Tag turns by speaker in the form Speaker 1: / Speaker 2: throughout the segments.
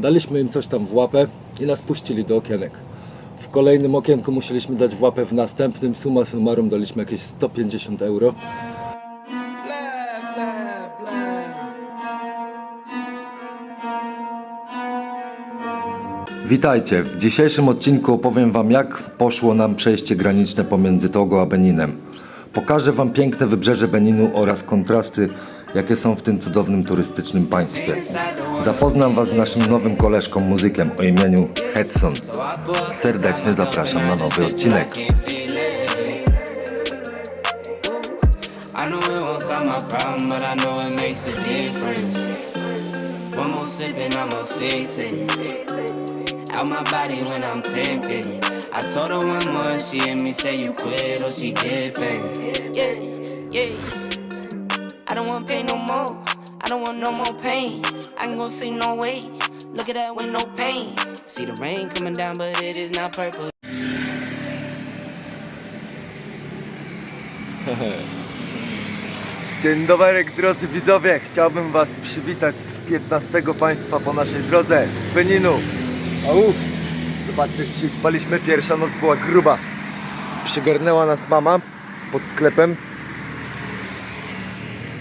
Speaker 1: Daliśmy im coś tam w łapę i nas puścili do okienek. W kolejnym okienku musieliśmy dać w łapę w następnym. Summa summarum daliśmy jakieś 150 euro. Witajcie. W dzisiejszym odcinku opowiem Wam, jak poszło nam przejście graniczne pomiędzy Togo a Beninem. Pokażę Wam piękne wybrzeże Beninu oraz kontrasty, jakie są w tym cudownym turystycznym państwie. Zapoznam Was z naszym nowym koleżką, muzykiem o imieniu Hedson. Serdecznie zapraszam na nowy odcinek.
Speaker 2: Out my body when I'm tempted. I told her one more, she hear me say you quit or she dipping. Yeah, yeah. I don't want pain no more. I don't want no more pain. I can go see no way. Look at that with no pain. See the rain coming down, but it is not purple.
Speaker 1: Dzień dobry drodzy widzowie, chciałbym Was przywitać z 15 państwa po naszej drodze, z Beninu. Au! Zobaczcie, dzisiaj spaliśmy, pierwsza noc była gruba. Przygarnęła nas mama pod sklepem.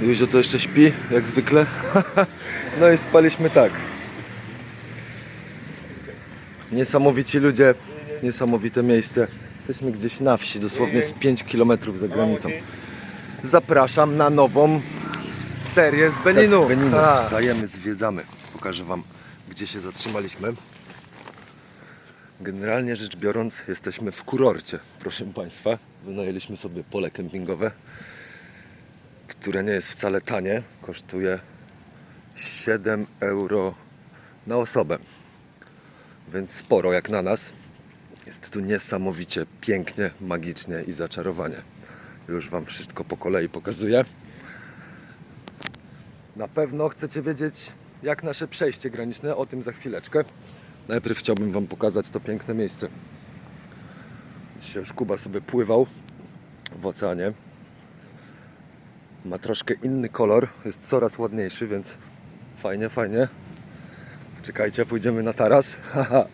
Speaker 1: Józio to jeszcze śpi, jak zwykle. No i spaliśmy tak. Niesamowici ludzie, niesamowite miejsce. Jesteśmy gdzieś na wsi, dosłownie z 5 km za granicą zapraszam na nową serię z Beninu.
Speaker 3: Tak, z Beninu.
Speaker 1: Tak.
Speaker 3: Wstajemy, zwiedzamy. Pokażę Wam, gdzie się zatrzymaliśmy.
Speaker 1: Generalnie rzecz biorąc, jesteśmy w kurorcie, proszę Państwa. Wynajęliśmy sobie pole kempingowe, które nie jest wcale tanie. Kosztuje 7 euro na osobę. Więc sporo jak na nas. Jest tu niesamowicie pięknie, magicznie i zaczarowanie. Już Wam wszystko po kolei pokazuję. Na pewno chcecie wiedzieć, jak nasze przejście graniczne, o tym za chwileczkę. Najpierw chciałbym Wam pokazać to piękne miejsce. Dzisiaj już Kuba sobie pływał w oceanie. Ma troszkę inny kolor, jest coraz ładniejszy, więc fajnie, fajnie. Czekajcie, pójdziemy na taras.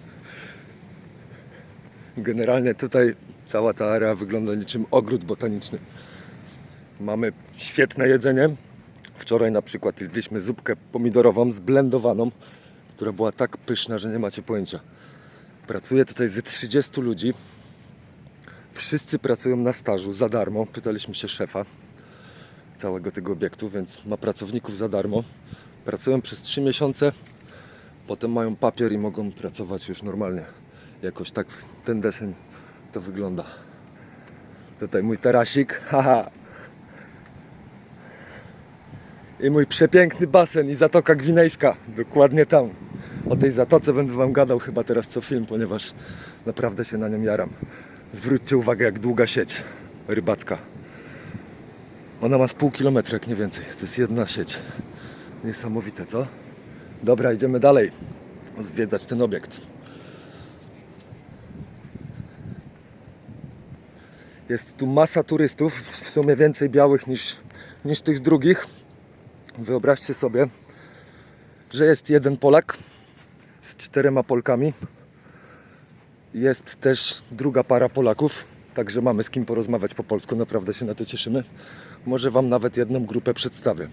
Speaker 1: Generalnie tutaj cała ta area wygląda niczym ogród botaniczny. Mamy świetne jedzenie. Wczoraj na przykład jedliśmy zupkę pomidorową zblendowaną, która była tak pyszna, że nie macie pojęcia. Pracuje tutaj ze 30 ludzi. Wszyscy pracują na stażu za darmo. Pytaliśmy się szefa całego tego obiektu, więc ma pracowników za darmo. Pracują przez 3 miesiące, potem mają papier i mogą pracować już normalnie. Jakoś tak ten deseń to wygląda. Tutaj mój tarasik, haha. I mój przepiękny basen i Zatoka Gwinejska, dokładnie tam. O tej zatoce będę wam gadał chyba teraz co film, ponieważ naprawdę się na nią jaram. Zwróćcie uwagę jak długa sieć rybacka. Ona ma z pół kilometra, jak nie więcej. To jest jedna sieć. Niesamowite, co? Dobra, idziemy dalej. Zwiedzać ten obiekt. Jest tu masa turystów, w sumie więcej białych niż, niż tych drugich. Wyobraźcie sobie, że jest jeden Polak z czterema Polkami. Jest też druga para Polaków, także mamy z kim porozmawiać po polsku. Naprawdę się na to cieszymy. Może Wam nawet jedną grupę przedstawię.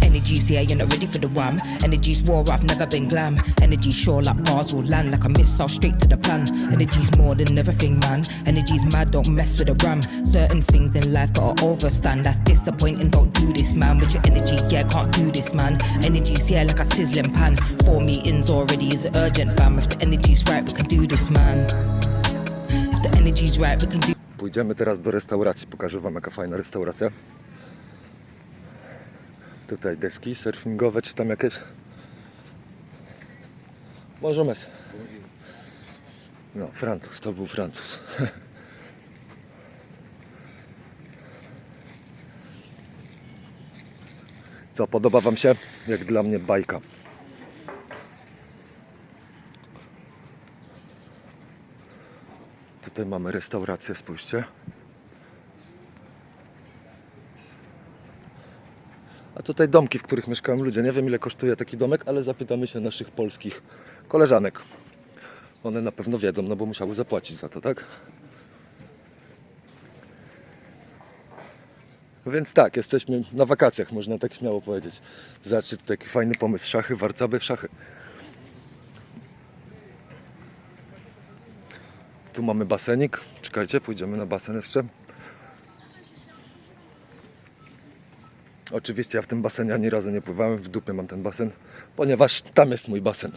Speaker 4: Energy's here, you're not ready for the wham. Energy's war, I've never been glam. Energy sure like bars will land like a missile straight to the plan. Energy's more than everything, man. Energy's mad, don't mess with the ram. Certain things in life gotta overstand. That's disappointing, don't do this, man. With your energy, yeah, can't do this, man. Energy's here like a sizzling pan. Four meetings already is urgent, fam. If the energy's right, we can do this, man. If the energy's right, we can do
Speaker 1: Pójdziemy teraz do restauracji. Pokażę Wam, jaka fajna restauracja. Tutaj deski surfingowe, czy tam jakieś. Możemy. No, Francuz, to był Francuz. Co, podoba Wam się? Jak dla mnie bajka. Tutaj mamy restaurację, spójrzcie. A tutaj domki, w których mieszkają ludzie. Nie wiem ile kosztuje taki domek, ale zapytamy się naszych polskich koleżanek. One na pewno wiedzą, no bo musiały zapłacić za to, tak? Więc tak, jesteśmy na wakacjach, można tak śmiało powiedzieć. Zobaczcie, taki fajny pomysł. Szachy, warcaby, szachy. Tu mamy basenik. Czekajcie, pójdziemy na basen jeszcze. Oczywiście ja w tym basenie ani razu nie pływałem, w dupie mam ten basen, ponieważ tam jest mój basen.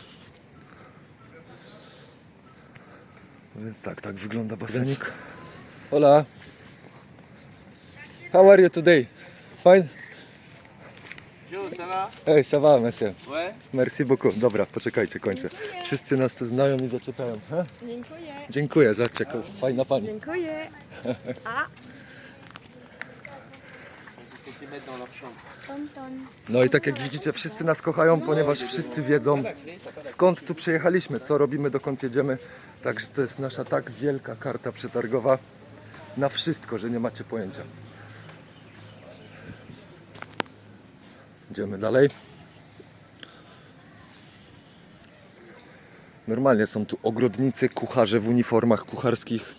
Speaker 1: Więc tak, tak wygląda basenik. Hola. How are you today? Fine?
Speaker 5: Ça va
Speaker 1: Ej, ça va, monsieur.
Speaker 5: Ouais.
Speaker 1: Merci beaucoup. Dobra, poczekajcie, kończę. Wszyscy nas tu znają i zaczepiają. He?
Speaker 6: Dziękuję.
Speaker 1: Dziękuję, zobaczcie, fajna pani.
Speaker 6: Dziękuję. A,
Speaker 5: Faut qu'ils mettent dans leur chambre.
Speaker 6: Tonton.
Speaker 1: No i tak jak widzicie, wszyscy nas kochają, ponieważ wszyscy wiedzą skąd tu przyjechaliśmy, co robimy, dokąd jedziemy. Także to jest nasza tak wielka karta przetargowa na wszystko, że nie macie pojęcia. Idziemy dalej. Normalnie są tu ogrodnicy, kucharze w uniformach kucharskich,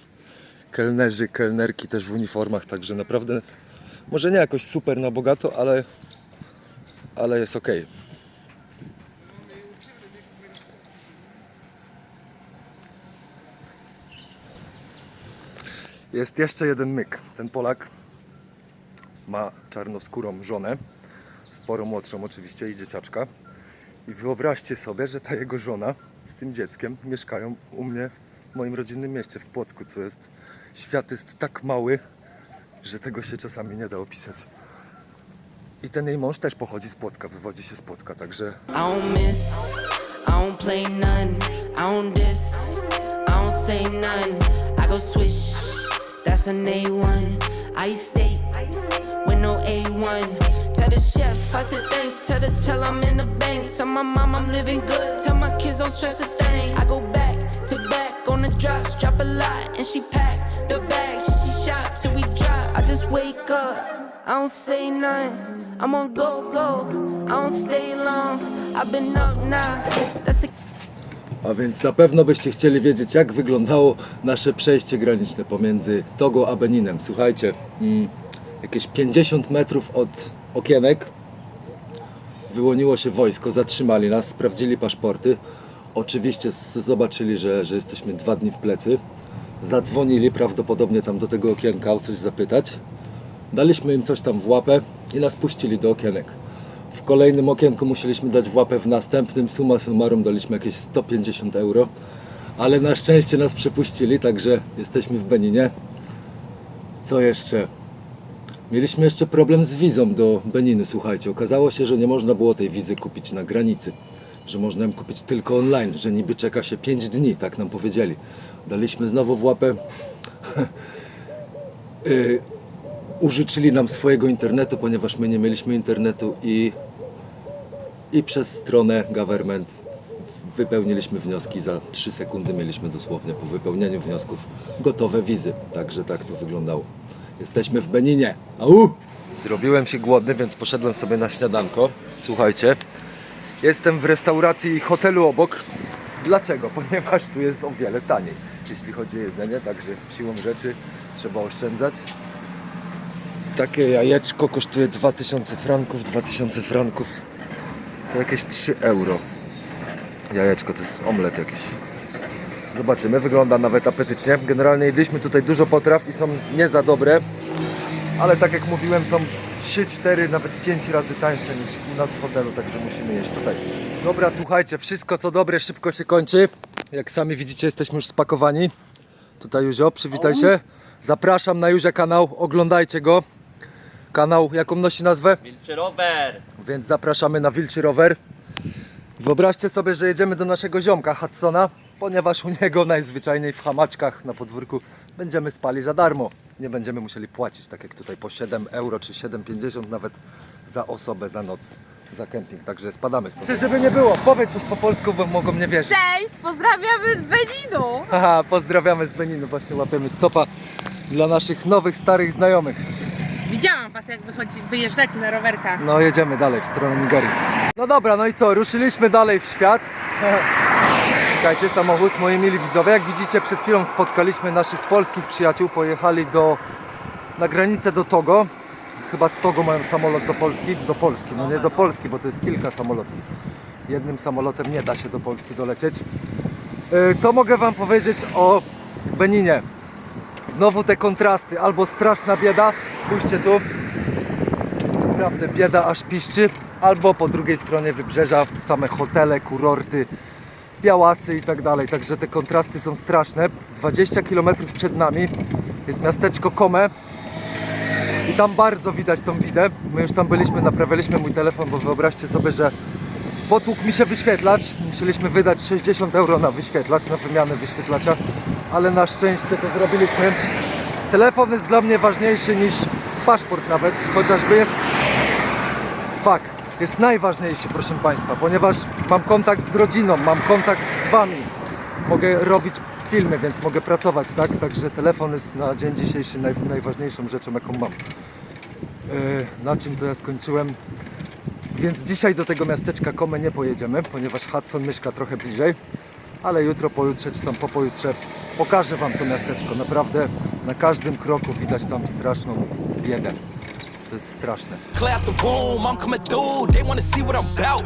Speaker 1: kelnerzy, kelnerki też w uniformach, także naprawdę może nie jakoś super na bogato, ale ale jest ok. Jest jeszcze jeden myk. Ten Polak ma czarnoskórą żonę, sporo młodszą oczywiście i dzieciaczka. I wyobraźcie sobie, że ta jego żona z tym dzieckiem mieszkają u mnie w moim rodzinnym mieście w Płocku, co jest... Świat jest tak mały, że tego się czasami nie da opisać. I ten jej mąż też pochodzi z Płocka, wywodzi się z Płocka, także
Speaker 2: I don't miss, I don't play none, I don't I don't say none. I go swish, that's an A1. I steak with no A1. The chef, I said thanks. Tell tell I'm in the bank. Tell my mom I'm living good. Tell my kids don't stress a thing. I go back to back on the drops, drop a lot, and she the bags. She shot till we drop. I just wake up, I don't say nothing. I'm on go go, I don't stay long. I've been up now. That's a
Speaker 1: A więc na pewno byście chcieli wiedzieć, jak wyglądało nasze przejście graniczne pomiędzy Togo a Beninem. Słuchajcie, mm, jakieś 50 metrów od okienek wyłoniło się wojsko, zatrzymali nas, sprawdzili paszporty. Oczywiście zobaczyli, że, że jesteśmy dwa dni w plecy. Zadzwonili prawdopodobnie tam do tego okienka o coś zapytać. Daliśmy im coś tam w łapę i nas puścili do okienek. W kolejnym okienku musieliśmy dać w łapę, w następnym summa summarum daliśmy jakieś 150 euro. Ale na szczęście nas przepuścili, także jesteśmy w Beninie. Co jeszcze? Mieliśmy jeszcze problem z wizą do Beniny, słuchajcie. Okazało się, że nie można było tej wizy kupić na granicy. Że można ją kupić tylko online, że niby czeka się 5 dni, tak nam powiedzieli. Daliśmy znowu w łapę. Y, użyczyli nam swojego internetu, ponieważ my nie mieliśmy internetu i, i przez stronę government wypełniliśmy wnioski za 3 sekundy mieliśmy dosłownie po wypełnieniu wniosków gotowe wizy. Także tak to wyglądało. Jesteśmy w Beninie. Au! Zrobiłem się głodny, więc poszedłem sobie na śniadanko. Słuchajcie, jestem w restauracji hotelu obok. Dlaczego? Ponieważ tu jest o wiele taniej, jeśli chodzi o jedzenie, także siłą rzeczy trzeba oszczędzać. Takie jajeczko kosztuje 2000 franków, 2000 franków to jakieś 3 euro. Jajeczko to jest omlet jakiś. Zobaczymy, wygląda nawet apetycznie. Generalnie jedliśmy tutaj dużo potraw i są nie za dobre, ale tak jak mówiłem są 3, 4, nawet 5 razy tańsze niż u nas w hotelu, także musimy jeść tutaj. Dobra, słuchajcie, wszystko co dobre szybko się kończy. Jak sami widzicie, jesteśmy już spakowani. Tutaj Juzio, przywitaj się. Zapraszam na Juzia kanał, oglądajcie go. Kanał, jaką nosi nazwę?
Speaker 5: Wilczy rower.
Speaker 1: Więc zapraszamy na Wilczy Rower. Wyobraźcie sobie, że jedziemy do naszego ziomka Hudsona, ponieważ u niego najzwyczajniej w hamaczkach na podwórku będziemy spali za darmo. Nie będziemy musieli płacić tak jak tutaj po 7 euro czy 7,50 nawet za osobę za noc za kemping. Także spadamy stąd. Czy żeby nie było, powiedz coś po polsku, bo mogą nie wierzyć.
Speaker 6: Cześć, pozdrawiamy z Beninu.
Speaker 1: Haha, pozdrawiamy z Beninu, właśnie łapiemy stopa dla naszych nowych, starych znajomych.
Speaker 7: Widziałam was, jak wychodzi, wyjeżdżacie na rowerkach.
Speaker 1: No jedziemy dalej w stronę Nigerii. No dobra, no i co, ruszyliśmy dalej w świat. Czekajcie, samochód, moi mili widzowie. Jak widzicie, przed chwilą spotkaliśmy naszych polskich przyjaciół. Pojechali do, na granicę do Togo. Chyba z Togo mają samolot do Polski. Do Polski, no nie do Polski, bo to jest kilka samolotów. Jednym samolotem nie da się do Polski dolecieć. Yy, Co mogę wam powiedzieć o Beninie? Znowu te kontrasty, albo straszna bieda, spójrzcie tu, naprawdę bieda aż piszczy, albo po drugiej stronie wybrzeża same hotele, kurorty, białasy i tak dalej. Także te kontrasty są straszne. 20 km przed nami jest miasteczko Kome i tam bardzo widać tą widę. My już tam byliśmy, naprawialiśmy mój telefon, bo wyobraźcie sobie, że potłukł mi się wyświetlacz. Musieliśmy wydać 60 euro na wyświetlacz, na wymianę wyświetlacza, ale na szczęście to zrobiliśmy. Telefon jest dla mnie ważniejszy niż paszport nawet, chociażby jest fakt, jest najważniejszy, proszę Państwa, ponieważ mam kontakt z rodziną, mam kontakt z Wami, mogę robić filmy, więc mogę pracować, tak? Także telefon jest na dzień dzisiejszy naj, najważniejszą rzeczą, jaką mam. Yy, na czym to ja skończyłem? Więc dzisiaj do tego miasteczka Kome nie pojedziemy, ponieważ Hudson mieszka trochę bliżej, ale jutro, pojutrze czy tam po pojutrze pokażę Wam to miasteczko. Naprawdę na każdym kroku widać tam straszną biedę. To jest straszne.
Speaker 8: Clear the room, I'm coming through. They wanna see what I'm about.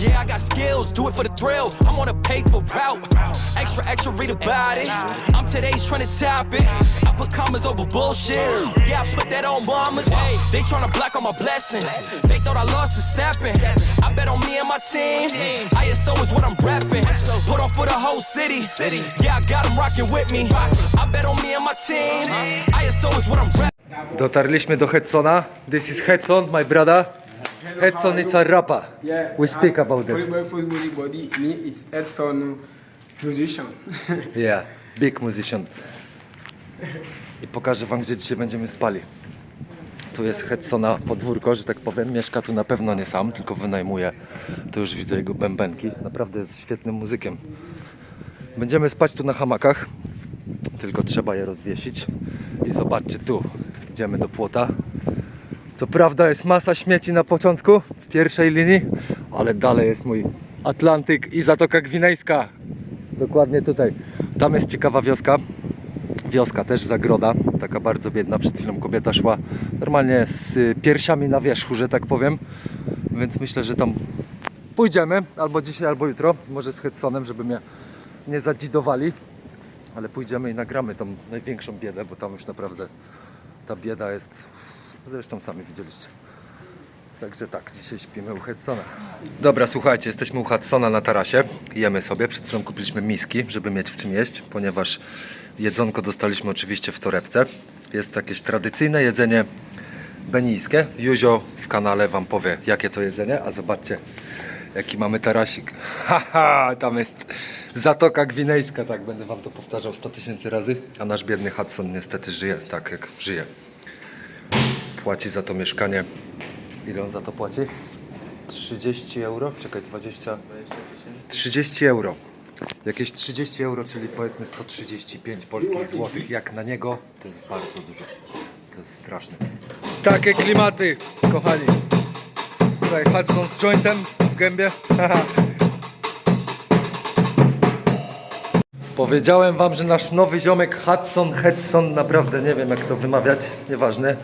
Speaker 8: Yeah, I got skills, do it for the thrill. I'm on a paper route. Extra, extra, read about it. I'm today's trying to top it. I put commas over bullshit. Yeah, I put that on mamas. They tryna block all my blessings. They thought I lost for stepping. I bet on me and my team. ISO is what I'm repping. Put on for the whole city. Yeah, I got them rocking with me. I bet on me and my team. ISO is what I'm repping.
Speaker 1: Dotarliśmy do Hedsona. This is Hedson, my brother. Hedson is a rapper.
Speaker 9: Yeah.
Speaker 1: We speak about
Speaker 9: Very
Speaker 1: it.
Speaker 9: well for music body. Me, it's Edson musician.
Speaker 1: Yeah, big musician. I pokażę wam, gdzie dzisiaj będziemy spali. Tu jest Hedsona podwórko, że tak powiem. Mieszka tu na pewno nie sam, tylko wynajmuje. Tu już widzę jego bębenki. Naprawdę jest świetnym muzykiem. Będziemy spać tu na hamakach, tylko trzeba je rozwiesić. I zobaczcie tu, idziemy do płota. Co prawda jest masa śmieci na początku, w pierwszej linii, ale dalej jest mój Atlantyk i Zatoka Gwinejska. Dokładnie tutaj. Tam jest ciekawa wioska. Wioska też zagroda, taka bardzo biedna. Przed chwilą kobieta szła normalnie z piersiami na wierzchu, że tak powiem. Więc myślę, że tam pójdziemy albo dzisiaj, albo jutro. Może z Hedsonem, żeby mnie nie zadzidowali. Ale pójdziemy i nagramy tą największą biedę, bo tam już naprawdę ta bieda jest. Zresztą sami widzieliście. Także tak, dzisiaj śpimy u Hudsona. Dobra, słuchajcie, jesteśmy u Hudsona na tarasie. Jemy sobie. Przed chwilą kupiliśmy miski, żeby mieć w czym jeść, ponieważ jedzonko dostaliśmy oczywiście w torebce. Jest to jakieś tradycyjne jedzenie benijskie. Juzio w kanale Wam powie, jakie to jedzenie, a zobaczcie, jaki mamy tarasik. Haha, tam jest Zatoka Gwinejska, tak, będę Wam to powtarzał 100 tysięcy razy. A nasz biedny Hudson niestety żyje tak, jak żyje. Płaci za to mieszkanie. Ile on za to płaci? 30 euro? Czekaj, 20. 30 euro. Jakieś 30 euro, czyli powiedzmy 135 polskich złotych. Jak na niego, to jest bardzo dużo. To jest straszne. Takie klimaty, kochani. Tutaj Hudson z jointem gębie. Powiedziałem wam, że nasz nowy ziomek Hudson, Hudson, naprawdę nie wiem jak to wymawiać, nieważne.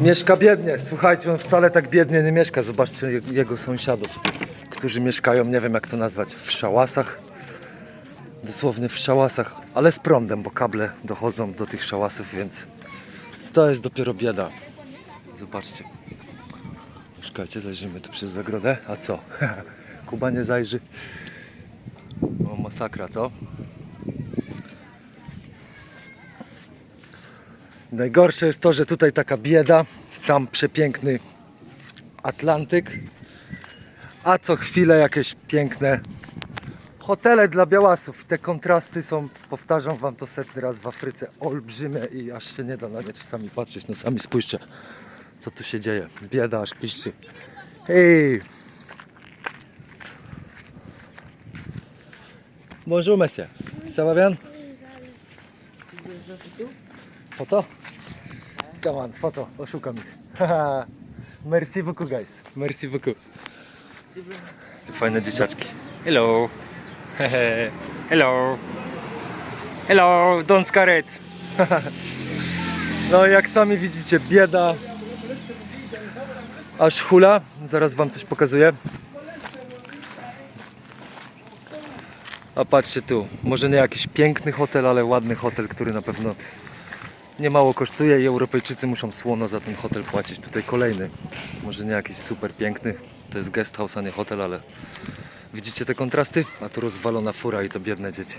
Speaker 1: Mieszka biednie. Słuchajcie, on wcale tak biednie nie mieszka. Zobaczcie je- jego sąsiadów, którzy mieszkają, nie wiem jak to nazwać, w szałasach. Dosłownie w szałasach, ale z prądem, bo kable dochodzą do tych szałasów, więc to jest dopiero bieda. Zobaczcie. Czekajcie, zajrzymy tu przez zagrodę. A co? Kuba nie zajrzy. O, masakra, co? Najgorsze jest to, że tutaj taka bieda, tam przepiękny Atlantyk, a co chwilę jakieś piękne hotele dla białasów. Te kontrasty są, powtarzam wam to setny raz w Afryce, olbrzymie i aż się nie da na nie czasami patrzeć. No sami spójrzcie, co tu się dzieje. Bieda aż piszczy. Hej! Bonjour monsieur, ça va bien? Photo Come on, foto, oszukam ich. Merci beaucoup guys. Merci beaucoup. Fajne dzieciaczki. Hello. Hello. Hello, don't scare it. No jak sami widzicie, bieda. Aż hula. Zaraz wam coś pokazuję. A patrzcie tu, może nie jakiś piękny hotel, ale ładny hotel, który na pewno nie mało kosztuje i Europejczycy muszą słono za ten hotel płacić. Tutaj kolejny, może nie jakiś super piękny, to jest guest house, a nie hotel, ale widzicie te kontrasty? A tu rozwalona fura i to biedne dzieci.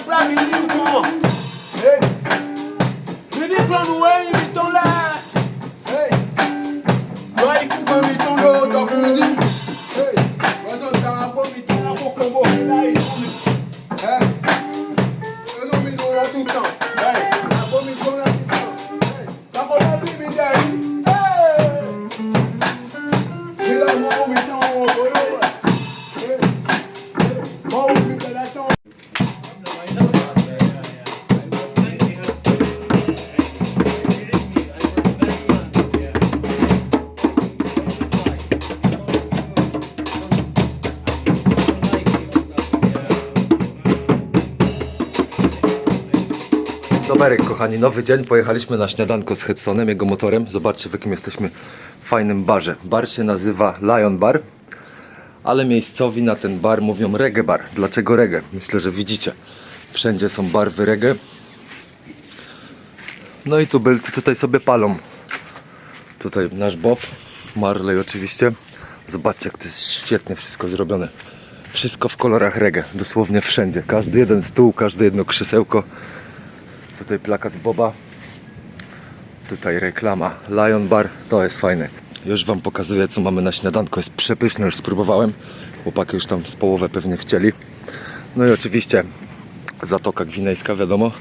Speaker 1: pra mim. Kochani, nowy dzień. Pojechaliśmy na śniadanko z Hedsonem, jego motorem. Zobaczcie, w jakim jesteśmy fajnym barze. Bar się nazywa Lion Bar, ale miejscowi na ten bar mówią reggae bar. Dlaczego reggae? Myślę, że widzicie. Wszędzie są barwy reggae. No i tubylcy tutaj sobie palą. Tutaj nasz Bob, Marley oczywiście. Zobaczcie, jak to jest świetnie wszystko zrobione. Wszystko w kolorach reggae, dosłownie wszędzie. Każdy jeden stół, każde jedno krzesełko. Tutaj plakat Boba. Tutaj reklama Lion Bar. To jest fajne. Już Wam pokazuję, co mamy na śniadanko. Jest przepyszne, już spróbowałem. Chłopaki już tam z połowę pewnie wcięli. No i oczywiście Zatoka Gwinejska, wiadomo.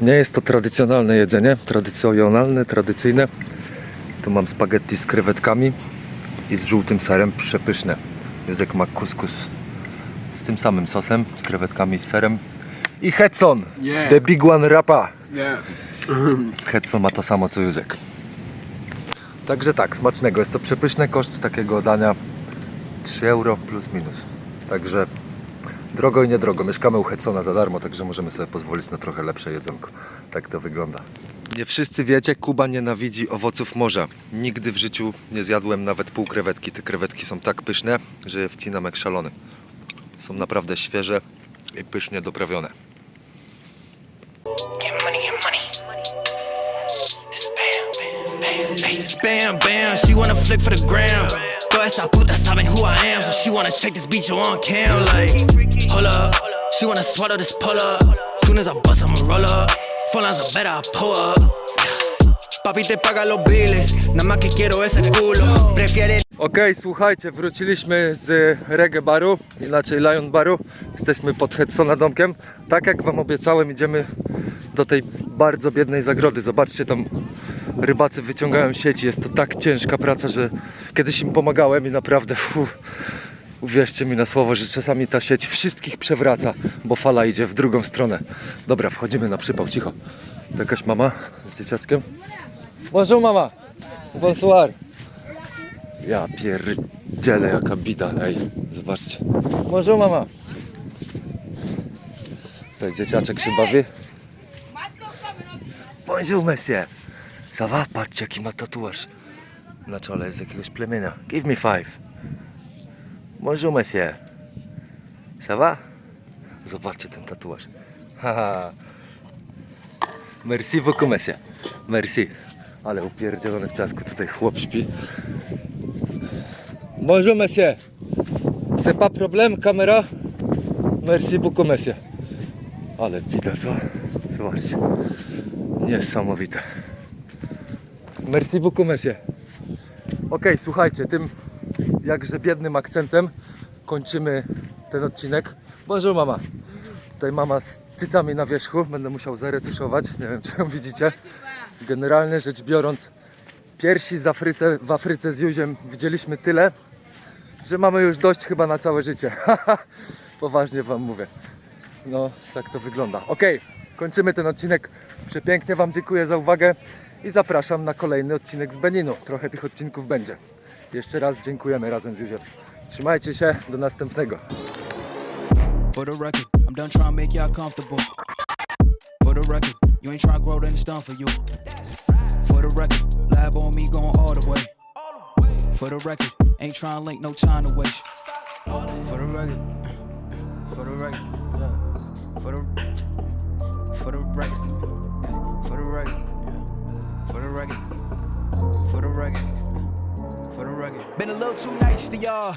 Speaker 1: Nie jest to tradycjonalne jedzenie. Tradycjonalne, tradycyjne. Tu mam spaghetti z krewetkami i z żółtym serem. Przepyszne. Józek ma kuskus z tym samym sosem, z krewetkami i z serem. I Hetson,
Speaker 9: Yeah.
Speaker 1: the big one rapa.
Speaker 9: Yeah.
Speaker 1: Ma to samo co Józek. Także tak, smacznego. Jest to przepyszny koszt takiego dania 3 euro plus minus. Także drogo i niedrogo. Mieszkamy u Hetsona za darmo, także możemy sobie pozwolić na trochę lepsze jedzonko. Tak to wygląda. Nie wszyscy wiecie, Kuba nienawidzi owoców morza. Nigdy w życiu nie zjadłem nawet pół krewetki. Te krewetki są tak pyszne, że je wcinam jak szalony. Są naprawdę świeże i pysznie doprawione.
Speaker 8: Get money, get money. It's bam, bam, bam. Hey, it's bam, bam. She wanna flick for the gram. Toda esa puta saben who I am, so she wanna check this beat you on cam. Like, hold up. She wanna swallow this pull up. Soon as I bust, I'ma roll up. Phone lines are better, I pull up. Papi te paga los biles, nada más que quiero ese culo. Prefiere
Speaker 1: Okej, słuchajcie, wróciliśmy z reggae baru, inaczej Lion baru. Jesteśmy pod Hedsona domkiem. Tak jak wam obiecałem, idziemy do tej bardzo biednej zagrody. Zobaczcie, tam rybacy wyciągają sieci. Jest to tak ciężka praca, że kiedyś im pomagałem i naprawdę, uwierzcie mi na słowo, że czasami ta sieć wszystkich przewraca, bo fala idzie w drugą stronę. Dobra, wchodzimy na przypał, cicho. To jakaś mama z dzieciaczkiem. Bonjour mama. Bonsoir. Ja pierdzielę jaka bida, ej, zobaczcie. Bonjour mama. Tutaj dzieciaczek się bawi. Bonjour monsieur. Ça va? Patrzcie jaki ma tatuaż. Na czole jest jakiegoś plemienia. Give me five. Bonjour monsieur. Ça va? Zobaczcie ten tatuaż. Haha. Merci beaucoup monsieur. Merci. Ale upierdzielony w piasku tutaj chłop śpi. Bonjour monsieur. C'est pas problème, caméra? Merci beaucoup monsieur. Ale widać co? Zobaczcie. Niesamowite. Merci beaucoup, monsieur. Okej, słuchajcie, tym jakże biednym akcentem kończymy ten odcinek. Bonjour mama. Tutaj mama z cycami na wierzchu. Będę musiał zaretuszować. Nie wiem, czy ją widzicie. Generalnie rzecz biorąc, piersi z Afryce, w Afryce z Juziem widzieliśmy tyle, że mamy już dość chyba na całe życie. Poważnie wam mówię. No, tak to wygląda. Ok, kończymy ten odcinek. Przepięknie Wam dziękuję za uwagę i zapraszam na kolejny odcinek z Beninu. Trochę tych odcinków będzie. Jeszcze raz dziękujemy razem z Józefem. Trzymajcie się, do następnego.
Speaker 10: The record, you ain't to grow, then it's done for you. For the record, lab on me going all the way. For the record, ain't trying to link, no time to waste. For the record, for the record. For the, for the record, for the record, for the record, for the record, for the record. Been a little too nice to y'all.